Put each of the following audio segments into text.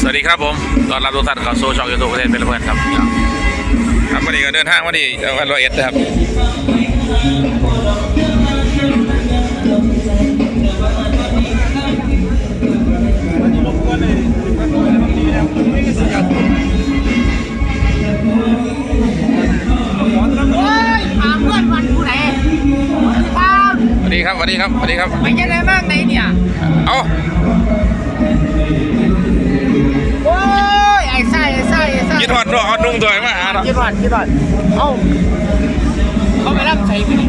สวัสดีครับผมตอนรับทุกท่านเข้าสู่ช่องยูทูบประเทศเป็นเพื่อนครับ ครับวันนี้ก็เดินทางมาที่จังหวัดร้อยเอ็ดนะครับโอ้ยถามเพื่อนวันผู้ไหนป้าสวัสดีครับสวัสดีครับสวัสดีครับ ไปจะได้บ้างไหนเนี่ย เอา ไส้ไอ้ไส้ยินหอดด้วยหอดนุ่งตัวมาหาเราคิดว่าคิดว่าเอ้าเขาไปรับใส่ไปนี่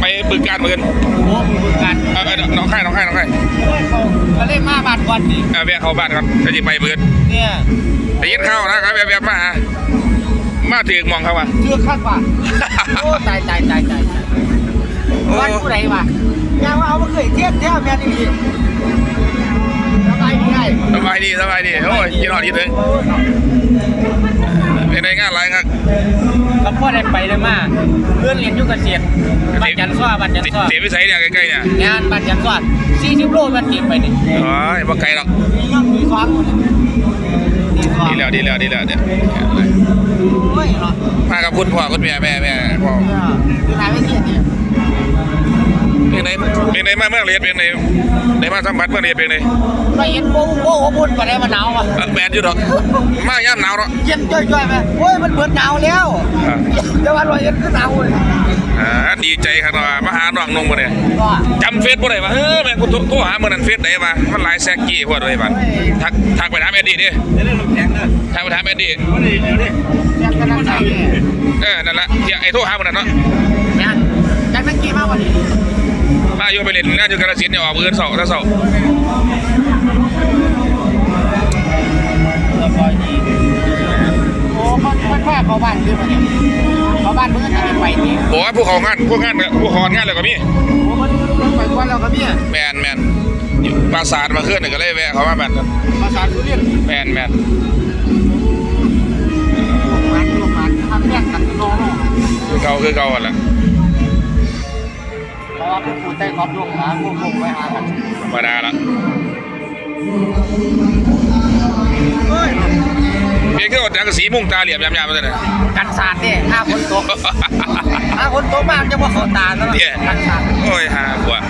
ไปบึกการเหมือนกันโอ้มือกันเออเออน้องไข่น้องไข่น้องไข่เขาเขาเล่นมาบาดก่อนดิเออแวะเข้าบ้านครับจะจิไปเบือนเนี่ยได้ยินข่าวนะครับแวะแวะมาหามาถึงมองเขาว่าเชื่อคาดว่าโอ้ตายตายตายตายวันผู้ไหนวะยังว่าเอามาเคยเทียบเทียบแม่นี่ดีสบายดีไงสบายดีสบายดีโอ้ยยินหอดยินถึง เป็นไงงานไรครับก็พ่อได้ไปเลยมาเพื่อนเรียนอยุเกษตรบ้านจันทร์ซ้อบ้านจันทร์ซ้อเสียวิสัยเนี่ยใกล้ๆเนี่ยงานบ้านจันทร์ซ้อ40โลมันเก็บไปนี่โอ้ยบ่ไกลหรอกมีน้องมีซ้อมมีซ้อมดีแล้วดีแล้วดีแล้วเนี่ยโอ้ยเนาะมากับคุณพ่อคุณแม่แม่แม่พ่อคือถ่ายไม่เสร็จเนี่ย เป็นไงเป็นไงมาเมื่อเรียนเป็นไงได้มาสัมผัสเมื่อเรียนเป็นไงไปเห็นโบ้โบ้เขาบุญไปได้มาหนาวอะแมนอยู่ดอกมาย่ำหนาวเนาะเย็นจ่อยๆไหมโอ้ยมันเบิดหนาวแล้วอ่าแต่ว่าลอยเย็นก็หนาวเลยอ่าดีใจครับว่ามาหาน้องนงมาเนี่ยจำเฟซบ่ได้มาเฮ้ยแม่กูโทรหาเมื่อนั้นเฟซได้มามันหลายแซกกี้พวดเลยมันทักทักไปถามแอดดี้ดิทักไปถามแอดดี้วันนี้เดี๋ยวนี้แจ็คกำลังใจเนี่ยเออนั่นละที่ไอ้โทรหาเมื่อนั้นเนาะแจ็คแจ็คนักกีฬากวันนี้ อยู่ไปเล่นงานอยู่กาฬสินธุ์เนี่ยออกเงินเสาร์ถ้าเสาร์แล้วก็ยีโอ้มันมันพาเขาบ้านขึ้นมาเนี่ยเขาบ้านเมื่อจะไปนี่บอกว่าพวกเขางานพวกงานเนี่ยพวกเขางานแล้วก็มีโอ้มันมันไปกว่าเราก็เนี่ยแมนแมนอยู่ปราสาทมาขึ้นเนี่ยก็เลยแวะเขามาแบบนั้นภาษาสุรินทร์แมนแมนมันรวมมันทำแยกกันน้องคือเก่าคือเก่าอะล่ะ เพราะว่าเป็นผู้ใต้ขอบดวงหาพวกผมไว้หากันธรรมดาละเฮ้ยเพียงแค่อดจากสีมุ่งตาเหลี่ยมยำๆมาเลยกันสาดเนี่ยถ้าฝนตกถ้าฝนตกมากจะว่าขาตาแล้วเนี่ยกันสาดโอ้ยหากว่า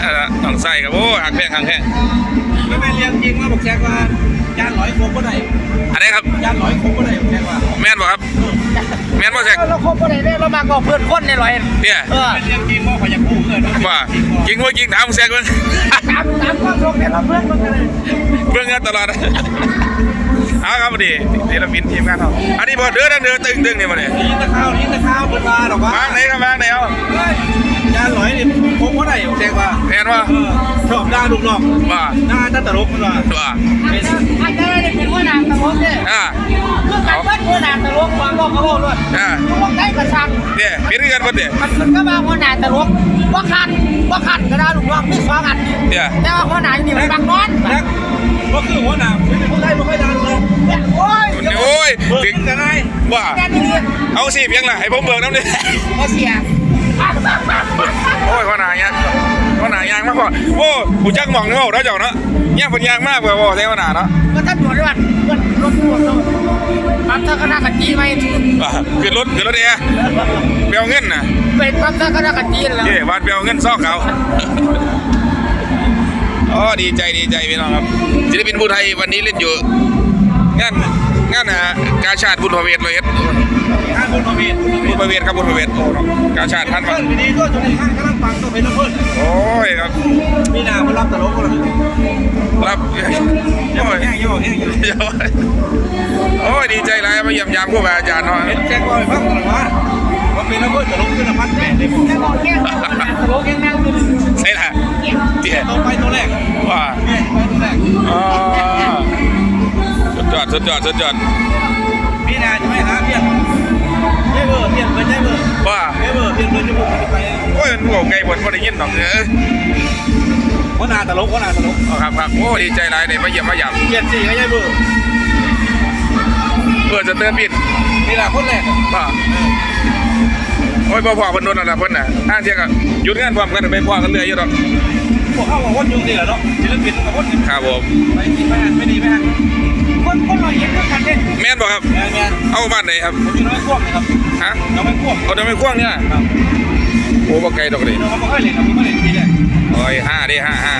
เอาละต้องใส่ครับโอ้หักแข้งหักแข้งไม่เป็นเรียนจริงว่าบอกแจ็คว่าจานร้อยโคกก็ได้อันนี้ครับจานร้อยโคกก็ได้บอกแจ็คว่าแม่นบ่ครับ แม่นบ่แซกเราคบกันได้เรามากกว่าเพื่อนคนในร้อยเนี่ยเออเป็นเรียนจริงว่าขออยากพูดเลยนะว่ายิงว่ายิงถามแซกเบิ่งตามตามความตรงเนี่ยเราเพื่อนมันกันเลยเบิ่งกันตลอดเอาครับพอดีนี่เราบินทีมงานเขาอันนี้บ่เดือดเดือดตึงตึงนี่มาเนี่ยนี่ตะข้าวนี่ตะข้าวเปิดมาหรอกว่าวางไหนครับวางไหนเอาจานร้อยนี่โคกก็ได้บอกแจ็คว่าแม่นว่าเออชอบด่าลูกน้องว่าด่าตั้งแต่ลกมันว่าว่า กวางบอกเขาบอกด้วยอ่าตลกได้กระชังเนี่ยเป็นกันบ่เด้มันมันก็มาหัวหน้าตลกว่าขันว่าขันก็ได้ลูกน้องไม่สองอันเนี่ยแต่ว่าหัวหน้านี่มันบางนอนแจ็คก็คือหัวหน้าไม่เป็นผู้ใดไม่ค่อยดังเลยโอ้ยโอ้ยเบิกถึงกันได้ว่าแกนี่เอาสิเพียงละให้ผมเบิกน้ำดิเขาเสียโอ้ยพ่อหนายาง พ่อหนายางมากกว่าโอ้ผู้จักหมองเนาะเราเจ้าเนาะเนี่ยผลยางมากกว่าโอ้ใช่พ่อหนาเนาะก็ท่านบอกได้ว่าเพื่อนรถตู้รถปั๊มท่าคณะกันจีไหมอะขึ้นรถขึ้นรถเอะเปียวเงินนะเป็นปั๊มท่าคณะกันจีแล้วเย่วาดเปียวเงินซอกเขาอ๋อดีใจดีใจพี่น้องครับศิลปินผู้ไทยวันนี้เล่นอยู่งานงานอะกาชาติบุญพเวทเลยเอ็ด ข้างบนมาเวียนบุญพระเวทครับบุญพระเวทโอ้เนาะกาชาติท่านเพื่มาอนปีนี้ก็ตรงนี้ข้างกำลังฟังต้องเป็นเพื่อนโอ้ยครับมีนามารับตลกคนละรับยังโอ้บอกยแห้งยังบอกแห้งอยู่โอ้ยดีใจไรมาเยี่ยมยามครูบาอาจารย์เนาะเป็นแจ็คบอยพักตลอดว่าว่าเป็นระเบิดตลกขึ้นละพันแปดเลยผมแค่บอกแค่ตลกยังนั่งอยู่ใช่ละเจี๊ยตัวไปตัวแรกว่าเนี่ยไปตัวแรกอ๋อสุดยอดสุดยอดสุดยอด ย้เบอร์เพี้ยนเป็นเย้เบอร์ว่าเย้เบอร์เพี้ยนเป็นจะบุกไปโอ้ยมันพวกไก่บดบ่ได้ยินหรอกเออหัวหน้าตลกหัวหน้าตลกเอาครับครับโอ้ดีใจหลายได้มาเยี่ยมมาหยามเพี้ยนสี่ก็เย้เบอร์เพื่อจะเตือนผิดนี่แหละคนแรกว่าโอ้ยพ่อพ่อเพิ่นโดนอะไรเพิ่นน่ะทางเที่ยงก็หยุดงานพร้อมกันไปพ่อกันเรื่อยอยู่ดอก พวกเข้ากับคนอยู่นี่แหละเนาะศิลปินกับคนครับผมไปกินไปหันไม่ดีไม่หันคนคนเราเห็นด้วยกันเนี่ยแม่นบ่ครับ แมนแมนเอาบ้านไหนครับผมอยู่น้อยพ่วงนะครับฮะน้องไม่พ่วงเอาเดินไปกว้างเนี่ยครับโอ้บ่ไกลดอกเลยน้องเขาไม่ค่อยเล่นเราไม่ค่อยเล่นทีแรกโอ้ยห้าเด้ห้าห้า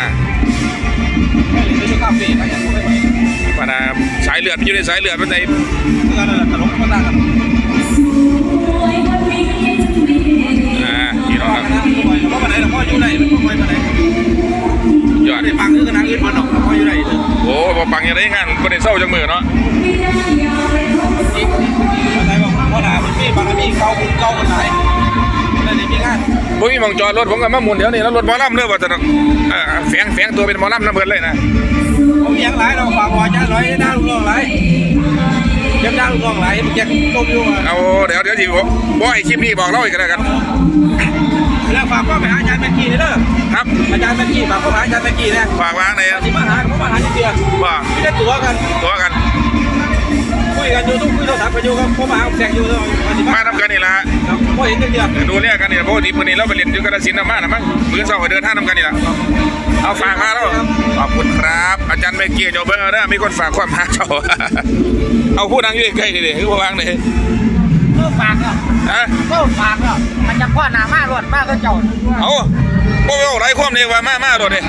ไม่เล่นไม่ใช่คาเฟ่ไปอย่างพวกไม่ไปปานาสายเลือดมันอยู่ในสายเลือดมันในคือกันนั่นแหละตลกมาต่างกัน อกันนะอื่นมาหนอกพ่ออยู่ไหนเลยโอ้บ่ปังอย่างไรงานบ่ได้เศร้าจังมือเนาะอะไรบอกพ่อหนามันมีบางมีเก่าคุณเก่าคนไหนอะไรนี่มีงานบ่มีหมองจอดรถผมก็มาหมุนเดี๋ยวนี้แล้วรถหมอลำเด้อว่าจะเอ่อแฝงแฝงตัวเป็นหมอลำนำเพิ่นเลยนะผมยังหลายเราฝากบอจ้าร้อยหน้าลูกน้องหลายยังหน้าลูกน้องหลายมันแจกต้มอยู่อะเอาเดี๋ยวเดี๋ยวสิบ่บ่ให้คลิปนี้บอกเล่าอีกก็แล้วกัน แล้วฝากพ่อไปหาอาจารย์แม็กกี้เด้อครับ อาจารย์แม็กกี้ฝากพ่อไปหาอาจารย์แม็กกี้นะฝากวางในสิมาหาเขามาหาจริงๆว่าไม่ได้ตัวกันตัวกันคุยกันอยู่ทุกคุยโทรศัพท์กันอยู่กับพ่อมาหาแซงอยู่เด้อสิมาทำกันนี่ล่ะพ่อเห็นจังเดียวดูเนี่ยกันนี่ปกติมื้อนี้เราไปเรียนอยู่กาฬสินธุ์น่ะมาน่ะมั้งมื้อเช้าก็เดินทางนำกันนี่ล่ะเอาฝากมาแล้วขอบคุณครับ อาจารย์เมเกียเจ้าเบิ่งเอาเด้อมีคนฝากความหาเจ้าเอาผู้นั่งอยู่ใกล้ๆนี่คือบ่วางนี่เพื่อฝากอะ ฮะเพื่อฝากอะมันจะพ่อหนามารวดมากก็เจ้าเอาบ่เว้าหลายความนี่ว่ามามาโดดดิ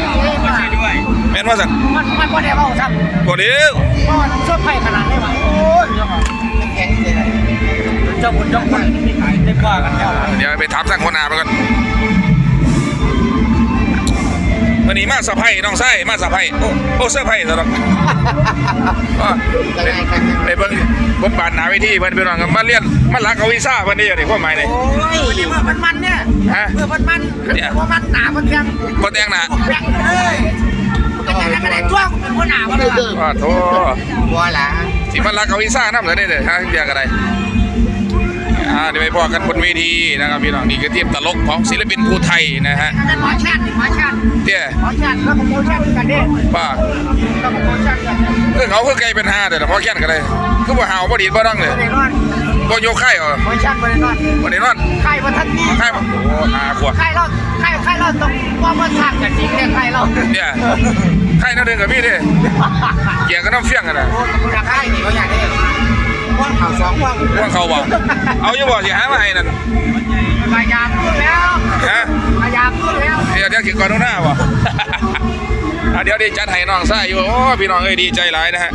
ด้วยแม่นว่าซั่นมันมันบ่ได้เว้าซ้ำบ่เด้อเพราะมันชดไฟขนาดนี้ว่ะโอ้ยเจ้าของแข็งจริงเลยเจ้าบุญเจ้าคุณมีขายได้กว่ากันแล้วเดี๋ยวไปถามทางหัวหน้าไปก่อนวันนี้มาสะไพน้องไส้มาสะไพโอ้โอ้เสื้อไพซะดอกอ้อไปไปเบิ่ง บทบาทหน้าเวทีเพิ่นไปน้องกันมาเรียนมาลักเอาวีซ่าเพิ่นนี่นี่ความหมายนี่โอ้ยเมื่อมันมันเนี่ยฮะเมื่อมันมันเมื่อมันหนามันแข็งบ่แต่งหน้าแข็งเลยมันจะยังไงตัวเป็นหัวหน้ามันเลยอ้อโธ่บัวละสิมาลักเอาวีซ่านำซะได้เด้อฮะเรียกอะไร อ่าเดี๋ยวไปพอกันบนเวทีนะครับพี่น้องนี่คือทีมตลกของศิลปินภูไทยนะฮะมันเป็นหมอชาติหมอชาติเตี้ยหมอชาติแล้วก็โมชาติกันเด้ป้าแล้วก็โมชาติกันคือเขาคือไกลเป็นห้าเด้อพอแค่นกันเลยคือบ่หาวบ่ดีดบ่ดังเลยไม่ได้นอนบ่โยกไข่เหรอโมชาติไม่ได้นอนบ่ได้นอนไข่มาทันนี้ไข่บ่โอ้หาขวบไข่เราไข่ไข่เราต้องว่ามันสร้างกันจริงเนี่ยไข่เราเนี่ยไข่นั่นเด้อกับพี่เด้เกี่ยกับน้ำเฟี้ยงกันน่ะโอ้คุณไข่นี่เขาอยากได้ ว่างข่าวสองว่างว่าเขาบ่เอาอยู่บ่สิหามาให้นั่นพยายามพูดแล้วฮะพยายามพูดแล้วเดี๋ยวเดี๋ยวคิดก่อนหน้าบ่ะเดี๋ยวด้จัดให้น้องซ่าอยู่โอ้พี่น้องเอ้ยดีใจหลายนะฮะ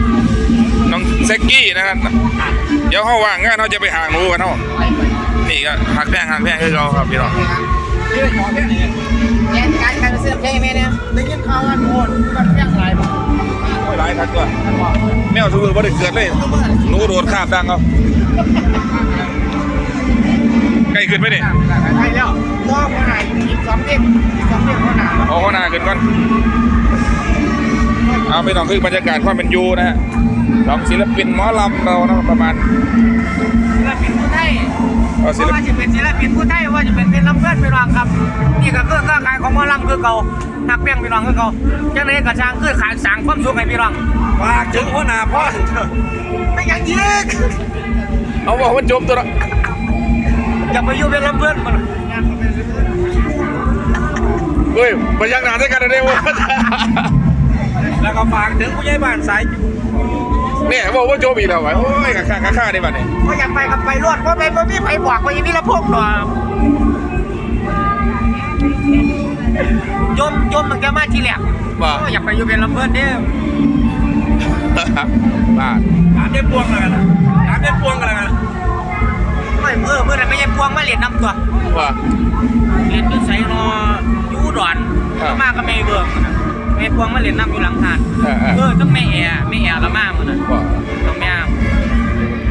น้องเซ็กกี้นะฮะเดี๋ยวเฮาว่างงานเฮาจะไปหาหนูกันเฮานี่ก็หักแพงหักแพงคือเขาครับพี่น้องเรื่องหมอแค่นี้แการการเสื้อเพลงแม่เนี่ยได้ยินข่าวว่าโอนมันเพียงหลายบ่โอ้ย หลายทักตัวแมวทุกมือบ่ได้เกิดเลยหนูโดดข้ามดังเอาใกล้ขึ้นไหมนี่ใช่แล้วตัวคนไหนอีกสองเด็กอีกสองเด็กคนไหนเอาหัวหน้าขึ้นก่อนเอาไปน้องคือบรรยากาศความเป็นอยู่นะฮะของศิลปินหมอลำเรานะประมาณศิลปิน ผู้ไทยเอาเพศิราะลว่าปินจะเป็นศิลปินผู้ไทยว่าจะเป็นเป็นลำเพื่อนพี่น้องครับ นี่ก็คือค้าขายของหมอลำคือเก่าหักเปี้ยงพี่น้องคือเก่าจังไดกระช่างคือขายสั่งความสุขให้พี่น้องฝากถึงหัวหน้าพ่อถึงเถอะไม่อยังยิกเอาบอกมันจมตัวละอย่าไปอยู่เป็นลำเพื่อนมันเฮ้ยไปยังหนาด้วยกันได้วะแล้วก็ฝากถึงผู้ใหญ่บ้านสาย เนี่ยบอกว่าโจมอีกแล้ววะโอ้ยข้าข้าข้าได้บ้านี่ก็อยากไปกับไปรวดเพราะไปเพราะพี่ไปบอกว่าอย่างนี้ละพวกหนอโยมโยมมันจะมาทีแรกว่าก็อยากไปอยู่เป็นลำเพื่อนเด้อบ้าถามได้พวงกันแล้วกันถามได้พวงกันแล้วกันไม่เออเมื่อไหร่ไม่ใช่พวงมาเรียนนำตัวว่าเรียนอยู่ไสนออยู่อุดอนครับก็มาก็ไม่เบิ่งมันน่ะ แม่พวงมาเรียนนำอยู่หลังหาดเออเออ เออต้องแม่แอร์แม่แอร์ละมามันน่ะว่าต้องแม่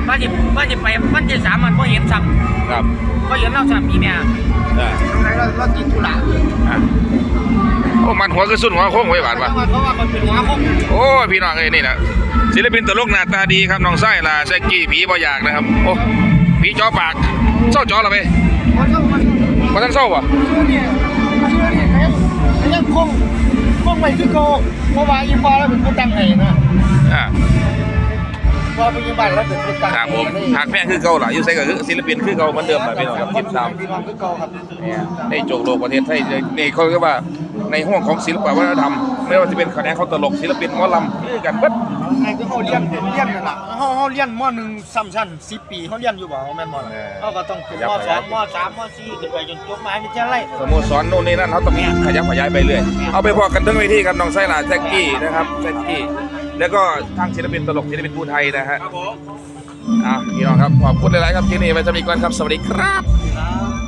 ว่าจะว่าจะไปวันที่สามมันก็เห็นซ้ครับำก็เห็นเราซ้ำอีแม่อ่าตรงไหนเราเรากินธุระอะโอ้มันหัวคือสุดหัวโค้งไว้บาดวะ เพราะว่ามันเป็นหัวคงโอ้พี่น้องเอ้ยนี่นะศิลปินตลกหน้าตาดีครับน้องไส้ล่ะแซกกี้ผีบ่อยากนะครับโอ้ผีจ้อปากเศร้าจ้อละไปมันก็มันว่าท่านเศร้าป่ะชื่อเนี่ย ไปคือโกเพราะว่าอีฟ้าแล้วเป็นผู้ตั้งให้นะอ่าว่าอปัจจุบันแล้วเป็นเป็นต่างครับผมหากแม่คือเก่าล่ะอยู่ไสก็คือศิลปินคือเก่าเหมือนเดิมล่ะพี่น้องครับติดตามพี่น้องคือเก่าครับในโจกโลกประเทศไทยนี่เขาเรียกว่าในห้วงของศิลปวัฒนธรรม ไม่ว่าจะเป็นแขนงเขาตลกศิลปินหมอลำคือกันเบิดไงคือเขาเรียนเรียนนั่นน่ะเขาเขาเรียนมหนึ่งซ้ำชั้นสิบปีเขาเรียนอยู่บ่เขาแม่นบ่ล่ะเขาก็ต้องขึ้นมสองมสามมสี่ขึ้นไปจนจบมหาวิทยาลัยสโมสรโน่นนี่นั่นเขาต้องขยับขยายไปเรื่อยเอาไปพอกันทั้งเวทีครับน้องไส้หลาแจ็คกี้นะครับแจ็คกี้แล้วก็ทางศิลปินตลกศิลปินภูไทยนะฮะครับผมอะพี่น้องครับขอบคุณหลายๆครับที่นี่ไว้จะมีก่อนครับสวัสดีครับครับ